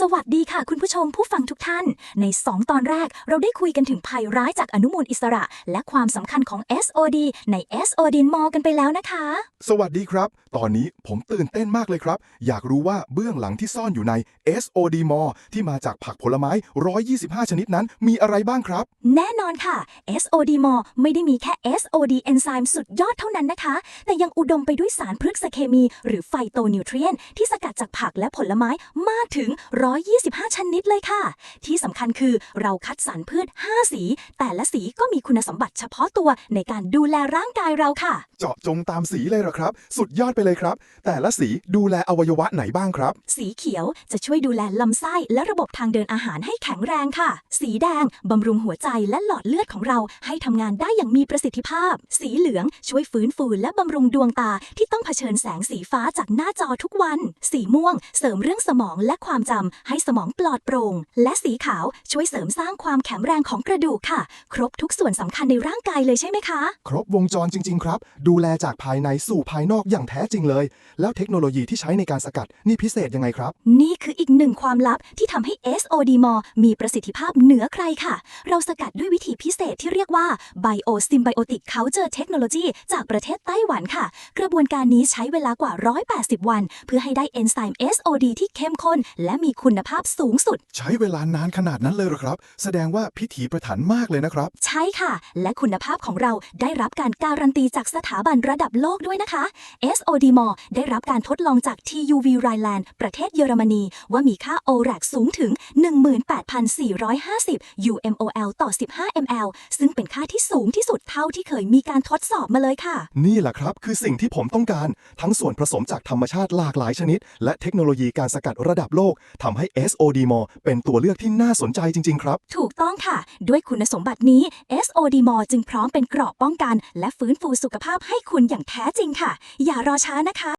สวัสดีค่ะคุณผู้ชมผู้ฟังทุกท่าน ใน 2 ตอนแรกเราได้คุยกันถึงภัยร้ายจากอนุมูลอิสระ และความสำคัญของ SOD ใน SOD m o กันไปแล้วนะคะ สวัสดีครับ ตอนนี้ผมตื่นเต้นมากเลยครับ อยากรู้ว่าเบื้องหลังที่ซ่อนอยู่ใน SOD m o ที่มาจากผักผลไม้ 125 ชนิดนั้น มีอะไรบ้างครับ แน่นอนค่ะ SOD m o ไม่ได้มีแค่ SOD เอนไซม์สุดยอดเท่านั้นนะคะ แต่ยังอุดมไปด้วยสารพฤกษเคมี หรือไฟโตนิวเทรียนที่สกัดจากผักและผลไม้มากถึง125 ชนิดเลยค่ะ ที่สำคัญคือเราคัดสรรพืช 5 สี แต่ละสีก็มีคุณสมบัติเฉพาะตัวในการดูแลร่างกายเราค่ะ เจาะจงตามสีเลยเหรอครับ สุดยอดไปเลยครับ แต่ละสีดูแลอวัยวะไหนบ้างครับ สีเขียวจะช่วยดูแลลำไส้และระบบทางเดินอาหารให้แข็งแรงค่ะ สีแดงบำรุงหัวใจและหลอดเลือดของเราให้ทำงานได้อย่างมีประสิทธิภาพ สีเหลืองช่วยฟื้นฟูและบำรุงดวงตาที่ต้องเผชิญแสงสีฟ้าจากหน้าจอทุกวัน สีม่วง เสริมเรื่องสมองและความจำให้สมองปลอดโปร่ง และสีขาวช่วยเสริมสร้างความแข็งแรงของกระดูกค่ะ ครบทุกส่วนสำคัญในร่างกายเลยใช่ไหมคะ ครบวงจรจริง ๆ ครับ ดูแลจากภายในสู่ภายนอกอย่างแท้จริงเลย แล้วเทคโนโลยีที่ใช้ในการสกัดนี่พิเศษยังไงครับ นี่คืออีกหนึ่งความลับที่ทำให้ SOD m o มีประสิทธิภาพเหนือใครค่ะ เราสกัดด้วยวิธีพิเศษที่เรียกว่า Biosymbiotic Culture Technology จากประเทศไต้หวันค่ะ กระบวนการนี้ใช้เวลากว่า 180 วัน เพื่อให้ได้เอนไซม์ SOD ที่เข้มข้นและมีคุณภาพสูงสุด ใช้เวลานานขนาดนั้นเลยเหรอครับ แสดงว่าพิถีประถันมากเลยนะครับ ใช่ค่ะ และคุณภาพของเราได้รับการการันตีจากสถาบันระดับโลกด้วยนะคะ SOD m o ได้รับการทดลองจาก TUV Rhineland ประเทศเยอรมนี ว่ามีค่า ORAC สูงถึง 18,450 UMOL ต่อ 15 ml ซึ่งเป็นค่าที่สูงที่สุดเท่าที่เคยมีการทดสอบมาเลยค่ะ นี่แหละครับ คือสิ่งที่ผมต้องการ ทั้งส่วนผสมจากธรรมชาติหลากหลายชนิด และเทคโนโลยีการสกัดระดับโลกทำให้ SOD m o เป็นตัวเลือกที่น่าสนใจจริง ๆ ครับ ถูกต้องค่ะ ด้วยคุณสมบัตินี้ SOD m o จึงพร้อมเป็นเกราะป้องกัน และฟื้นฟูสุขภาพให้คุณอย่างแท้จริงค่ะ อย่ารอช้านะคะ